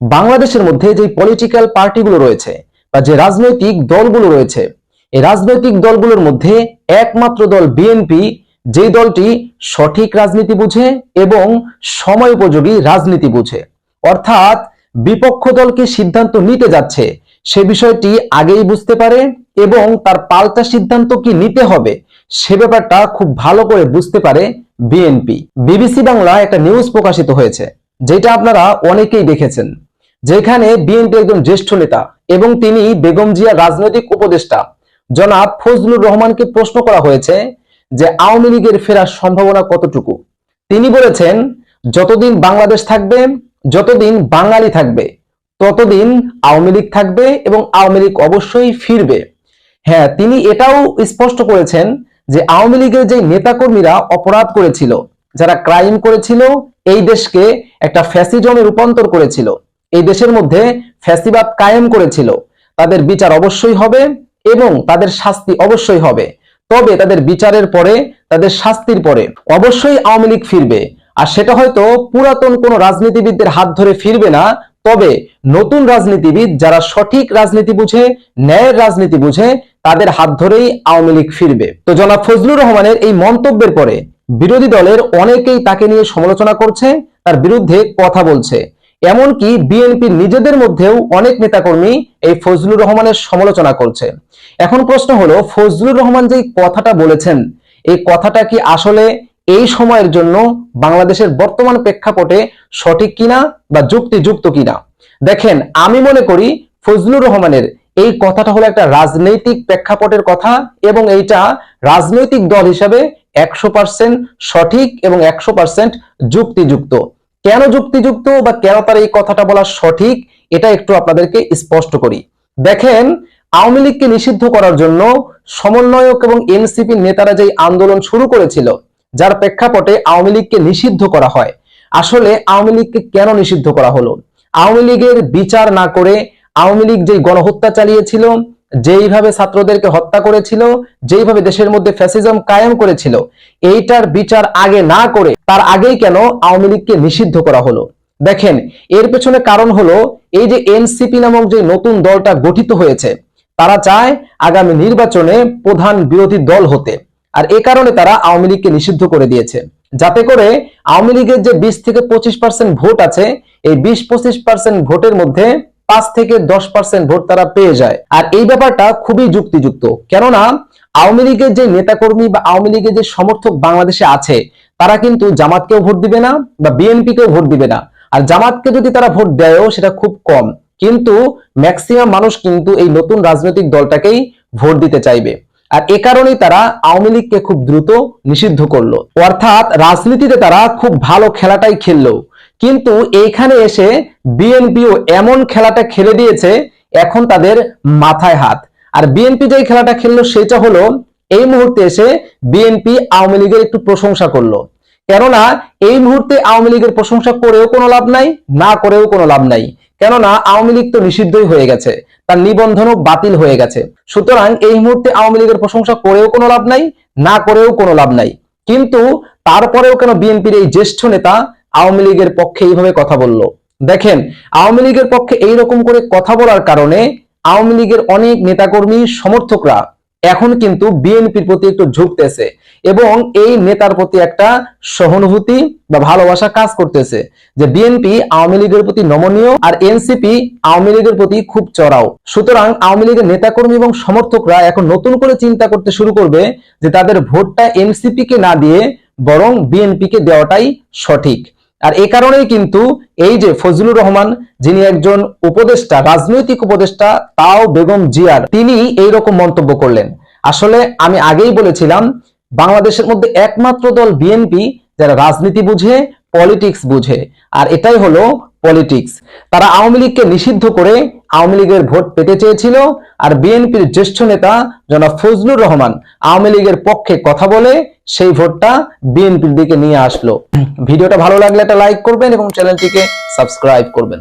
বাংলাদেশের মধ্যে যে পলিটিক্যাল পার্টিগুলো রয়েছে বা যে রাজনৈতিক দলগুলো রয়েছে, এই রাজনৈতিক দলগুলোর মধ্যে একমাত্র দল বিএনপি যে দলটি সঠিক রাজনীতি বুঝে এবং সময় উপযোগী রাজনীতি বুঝে। অর্থাৎ বিপক্ষ দলকে সিদ্ধান্ত নিতে যাচ্ছে, সে বিষয়টি আগেই বুঝতে পারে এবং তার পাল্টা সিদ্ধান্ত কি নিতে হবে, সে ব্যাপারটা খুব ভালো করে বুঝতে পারে বিএনপি বিবিসি বাংলা একটা নিউজ প্রকাশিত হয়েছে, যেটা আপনারা অনেকেই দেখেছেন। যেখানে বিএনপি একজন জ্যেষ্ঠ নেতা এবং তিনি বেগম জিয়া রাজনৈতিক উপদেষ্টা। জনাব ফজলুর রহমানকে প্রশ্ন করা হয়েছে যে আওয়ামী লীগের ফেরার সম্ভাবনা কতটুকু? তিনি বলেছেন, যতদিন বাংলাদেশ থাকবে, যতদিন বাঙালি থাকবে, ততদিন আওয়ামী লীগ থাকবে এবং আওয়ামী লীগ অবশ্যই ফিরবে। হ্যাঁ তিনি এটাও স্পষ্ট করেছেন যে আওয়ামী লীগের যে নেতাকর্মীরা অপরাধ করেছিল, যারা ক্রাইম করেছিল, এই দেশকে একটা ফ্যাসিজমে রূপান্তর করেছিল এই দেশের মধ্যে ফ্যাসিবাদ কায়েম করেছিল। তাদের বিচার অবশ্যই হবে এবং তাদের শাস্তি অবশ্যই হবে। তবে তাদের বিচারের পরে, তাদের শাস্তির পরে অবশ্যই আওয়ামী লীগ ফিরবে। আর সেটা হয়তো পুরাতন কোন রাজনীতিবিদদের হাত ধরে ফিরবে না, তবে নতুন রাজনীতিবিদ যারা সঠিক রাজনীতি বুঝে, ন্যায়ের রাজনীতি বুঝে, তাদের হাত ধরেই আওয়ামী লীগ ফিরবে। তো জনাব ফজলুর রহমানের এই মন্তব্যের পরে বিরোধী দলের অনেকেই তাকে নিয়ে সমালোচনা করছে, তার বিরুদ্ধে কথা বলছে। এমনকি বিএনপির নিজেদের মধ্যেও অনেক নেতাকর্মী এই ফজলুর রহমানের সমালোচনা করছে। এখন প্রশ্ন হলো, ফজলুর রহমান যে কথাটা বলেছেন, এই কথাটা কি আসলে এই সময়ের জন্য বাংলাদেশের বর্তমান প্রেক্ষাপটে সঠিক কিনা বা যুক্তিযুক্ত কিনা? দেখেন, আমি মনে করি ফজলুর রহমানের এই কথাটা হলো একটা রাজনৈতিক প্রেক্ষাপটের কথা এবং এইটা রাজনৈতিক দল হিসাবে একশো সঠিক এবং একশো পার্সেন্ট যুক্তিযুক্ত। কেন যুক্তিযুক্ত বা কেন তার এই কথাটা বলা সঠিক, এটা একটু আপনাদেরকে স্পষ্ট করি। দেখেন, আওয়ামী লীগকে নিষিদ্ধ করার জন্য সমন্বয়ক এবং এনসিপি নেতারা যে আন্দোলন শুরু করেছিল, যার প্রেক্ষাপটে আওয়ামী লীগকে নিষিদ্ধ করা হয়, আসলে আওয়ামী লীগকে কেন নিষিদ্ধ করা হলো? আওয়ামী লীগের বিচার না করে আওয়ামী লীগ যে গণহত্যা চালিয়েছিল যেইভাবে ছাত্রদেরকে হত্যা করেছিল, যেইভাবে দেশের মধ্যে ফ্যাসিজম কায়েম করেছিল, এইটার বিচার আগে না করে তার আগেই কেন আওয়ামী লীগকে নিষিদ্ধ করা হলো? দেখেন, এর পেছনে কারণ হলো এই যে এনসিপি নামক যে নতুন দলটা গঠিত হয়েছে, তারা চায় আগামী নির্বাচনে প্রধান বিরোধী দল হতে। আর এ কারণে তারা আওয়ামী লীগকে নিষিদ্ধ করে দিয়েছে। যাতে করে আওয়ামী লীগের যে বিশ থেকে পঁচিশ পার্সেন্ট ভোট আছে, এই বিশ পঁচিশ পার্সেন্ট ভোটের মধ্যে পাঁচ থেকে দশ পার্সেন্ট ভোট তারা পেয়ে যায়। আর এই ব্যাপারটা খুবই যুক্তিযুক্ত। কেননা, আওয়ামী লীগের যে নেতাকর্মী বা আওয়ামী লীগের যে সমর্থক বাংলাদেশে আছে, তারা কিন্তু জামাতকেও ভোট দিবে না বা বিএনপিকেও ভোট দিবে না। আর জামাতকে যদি তারা ভোট দেয়ও, সেটা খুব কম। কিন্তু ম্যাক্সিমাম মানুষ কিন্তু এই নতুন রাজনৈতিক দলটাকেই ভোট দিতে চাইবে। আর এ কারণেই তারা আওয়ামী লীগকে খুব দ্রুত নিষিদ্ধ করল। অর্থাৎ রাজনীতিতে তারা খুব ভালো খেলাটাই খেললো। কিন্তু এইখানে এসে বিএনপিও এমন খেলাটা খেলে দিয়েছে, এখন তাদের মাথায় হাত। আর বিএনপি যে খেলাটা খেললো সেটা হলো, এই মুহূর্তে এসে বিএনপি আওয়ামী লীগের একটু প্রশংসা করল। কেননা এই মুহূর্তে আওয়ামী লীগের প্রশংসা করেও কোনো লাভ নাই, না করেও কোনো লাভ নাই। কেননা আওয়ামী লীগ তো নিষিদ্ধই হয়ে গেছে, তার নিবন্ধনও বাতিল হয়ে গেছে। সুতরাং এই মুহূর্তে আওয়ামী লীগের প্রশংসা করেও কোনো লাভ নাই, না করেও কোনো লাভ নাই। কিন্তু তারপরেও কেন বিএনপির এই জ্যেষ্ঠ নেতা আওয়ামী লীগের পক্ষে এইভাবে কথা বলল। দেখেন, আওয়ামী লীগের পক্ষে এই রকম করে কথা বলার কারণে আওয়ামী লীগের অনেক নেতাকর্মী, সমর্থকরা এখন কিন্তু বিএনপির প্রতি একটু ঝুঁকতেছে এবং এই নেতার প্রতি একটা সহানুভূতি বা ভালোবাসা কাজ করতেছে যে বিএনপি আওয়ামী লীগের প্রতি নমনীয় আর এনসিপি আওয়ামী লীগের প্রতি খুব চড়াও। সুতরাং আওয়ামী লীগের নেতাকর্মী এবং সমর্থকরা এখন নতুন করে চিন্তা করতে শুরু করবে যে তাদের ভোটটা এনসিপি কে না দিয়ে বরং বিএনপি কে দেওয়াটাই সঠিক। আর এ কারণেই কিন্তু এই যে ফজলুর রহমান, যিনি একজন উপদেষ্টা, রাজনৈতিক উপদেষ্টা, তাও বেগম জিয়ার, তিনি এই রকম মন্তব্য করলেন। আসলে আমি আগেই বলেছিলাম, বাংলাদেশের মধ্যে একমাত্র দল বিএনপি, যারা রাজনীতি বুঝে পলিটিক্স বুঝে, আর এটাই হলো পলিটিক্স তারা আওয়ামী লীগকে নিষিদ্ধ করে আওয়ামী লীগের ভোট পেতে চেয়েছিল, আর বিএনপির জ্যেষ্ঠ নেতা জনাব ফজলুর রহমান আওয়ামী লীগের পক্ষে কথা বলে সেই ভোটটা বিএনপির দিকে নিয়ে আসলো। ভিডিওটা ভালো লাগলে একটা লাইক করবেন এবং চ্যানেলটিকে সাবস্ক্রাইব করবেন।